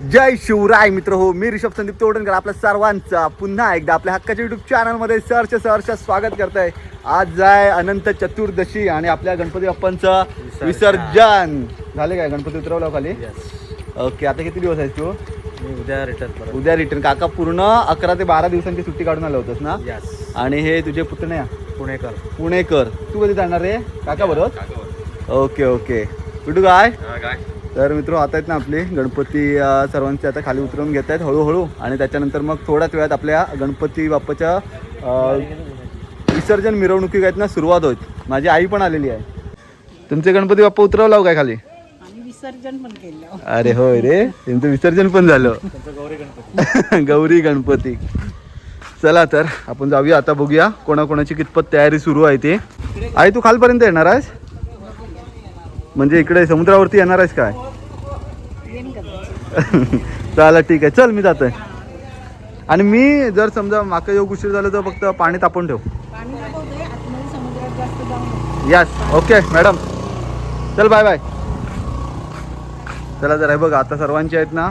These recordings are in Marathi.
जय शिवराय मित्र हो मी ऋषभ संदीप तोडणकर आपल्या सर्वांचा पुन्हा एकदा आपल्या हक्काच्या युट्यूब चॅनलमध्ये सहर्ष सहर्ष स्वागत करताय. आज आहे अनंत चतुर्दशी आणि आपल्या गणपती बाप्पांचं विसर्जन. झाले काय? गणपती उतरवला खाली? ओके आता किती दिवस आहेस तू? उद्या रिटर्न उद्या रिटर्न काका पूर्ण अकरा ते बारा दिवसांची सुट्टी काढून आलं होतंस ना? आणि हे तुझे पुतण्या पुणेकर. पुणेकर. तू कधी जाणार रे? काका बरोबर? ओके ओके कुठू काय तर मित्र आता आहेत ना आपली गणपती सर्वांचे आता खाली उतरवून घेत आहेत हळूहळू. आणि त्याच्यानंतर मग थोड्याच वेळात आपल्या गणपती बाप्पाच्या विसर्जन मिरवणुकी आहेत ना सुरुवात होत माझी आई पण आलेली आहे. तुमचे गणपती बाप्पा उतरवला हो काय खाली? आणि विसर्जन पण केलं अरे होय रे तुमचं विसर्जन पण झालं. त्यांचं गौरी गणपती. गौरी गणपती. चला तर आपण जाऊया आता बघूया कोणाकोणाची कितपत तयारी सुरू आहे ते. आई तू खालपर्यंत येणार आहेस? म्हणजे इकडे समुद्रावरती येणार आहेस काय? चालेल ठीक आहे. चल मी जातोय. आणि मी जर समजा माका योग उशीर झालं तर फक्त पाणी तापून ठेव. यस ओके मॅडम चल बाय बाय चला जरा हे बघ आता सर्वांचे आहेत ना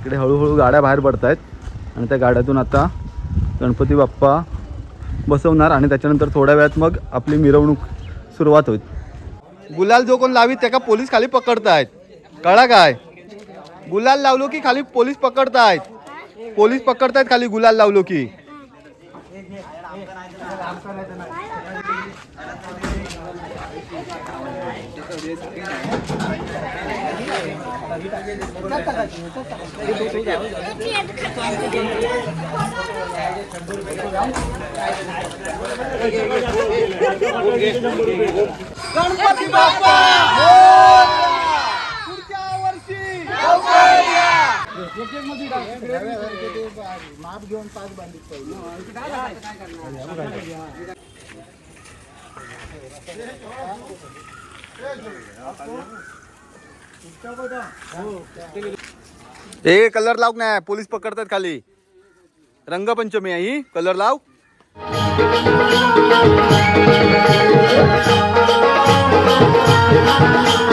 इकडे हळूहळू गाड्या बाहेर पडत आहेत आणि त्या गाड्यातून आता गणपती बाप्पा बसवणार आणि त्याच्यानंतर थोड्या वेळात मग आपली मिरवणूक सुरुवात होईल. गुलाल जो कोण लावीत त्याका पोलीस खाली पकडतायत. कळा काय? गुलाल लावलो की खाली पोलीस पकडतायत. पोलीस पकडतायत खाली गुलाल लावलो की. गणपती बाप्पा! पुढच्या वर्षी माप घेऊन पाच बांधित ए कलर लाव नाही पोलीस पकडतात खाली. रंगपंचमी आहे ही कलर लाव. तरी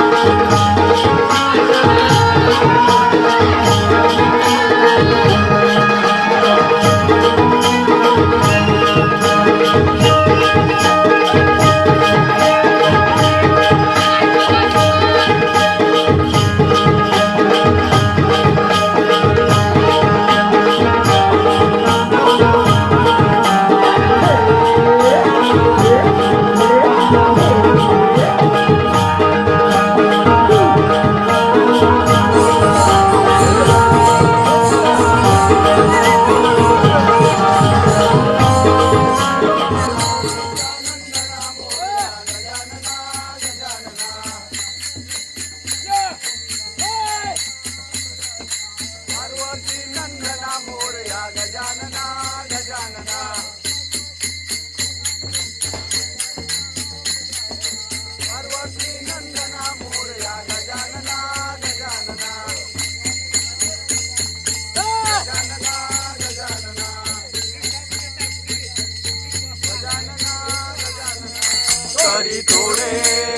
थोडे बोले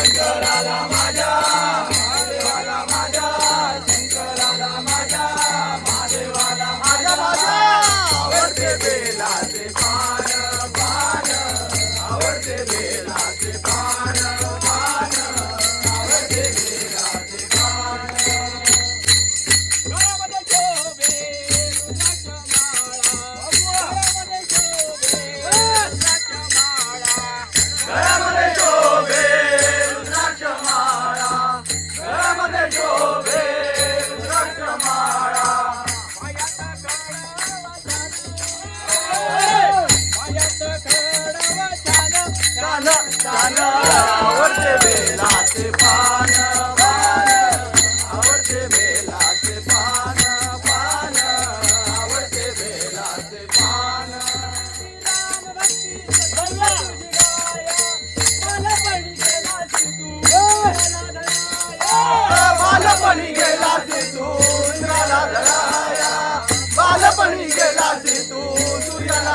Shankara Ramaya.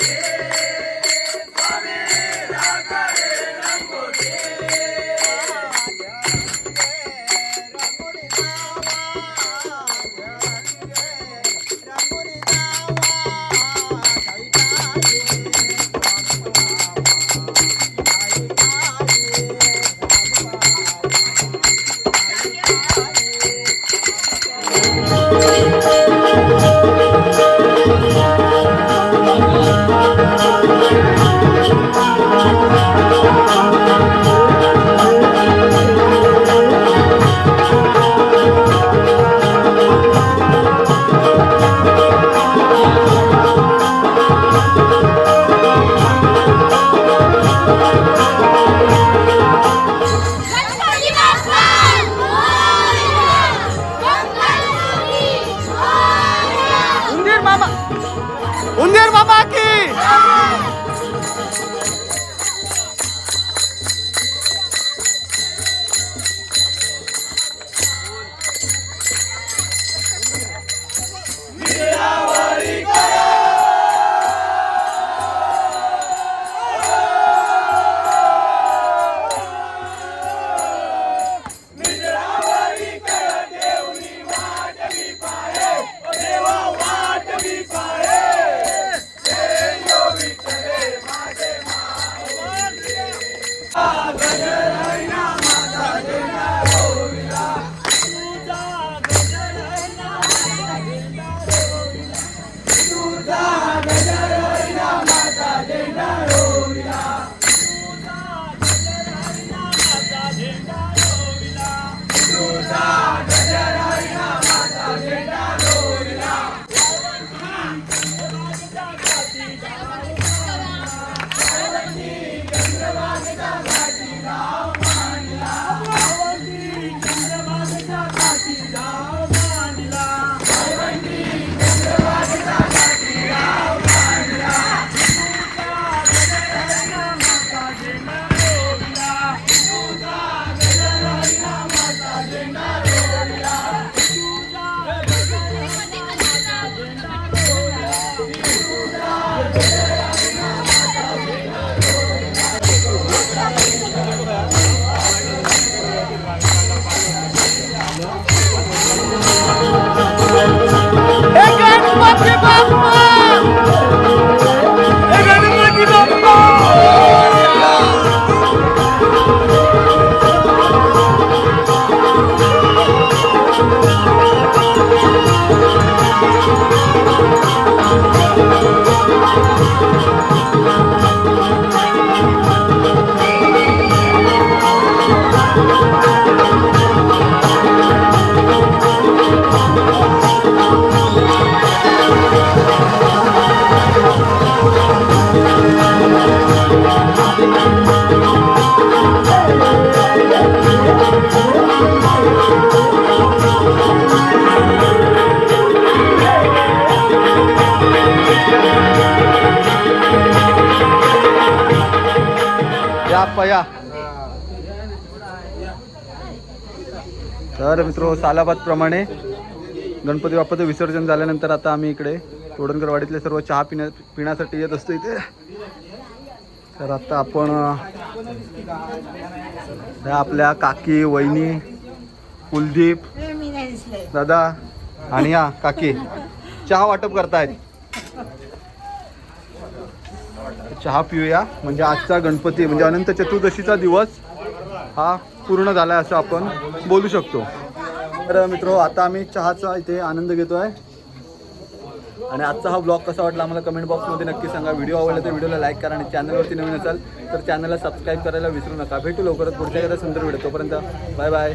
Ganpati Bakma, bakma. पया. तर मित्र सालाबादप्रमाणे गणपती बाप्पाचं विसर्जन झाल्यानंतर आता आम्ही इकडे तोडणकरवाडीतले सर्व चहा पिण्या पिण्यासाठी येत असतो इथे. तर आता आपण ह्या आपल्या काकी वहिनी कुलदीप दादा आणि हा काकी. चहा वाटप करतायत. चहा पिऊया. म्हणजे आजचा गणपती म्हणजे अनंत चतुर्दशीचा दिवस हा पूर्ण झाला आहे असं आपण बोलू शकतो. तर मित्र आता आम्ही चहाचा इथे आनंद घेतो आहे आणि आजचा हा ब्लॉग कसा वाटला आम्हाला कमेंट बॉक्समध्ये नक्की सांगा. व्हिडिओ आवडला तर व्हिडिओला लाईक करा आणि चॅनलवरती नवीन असाल तर चॅनलला सबस्क्राईब करायला विसरू नका. भेटू लवकरच पुढच्या एखाद्या सुंदर व्हिडिओ तोपर्यंत. Bye bye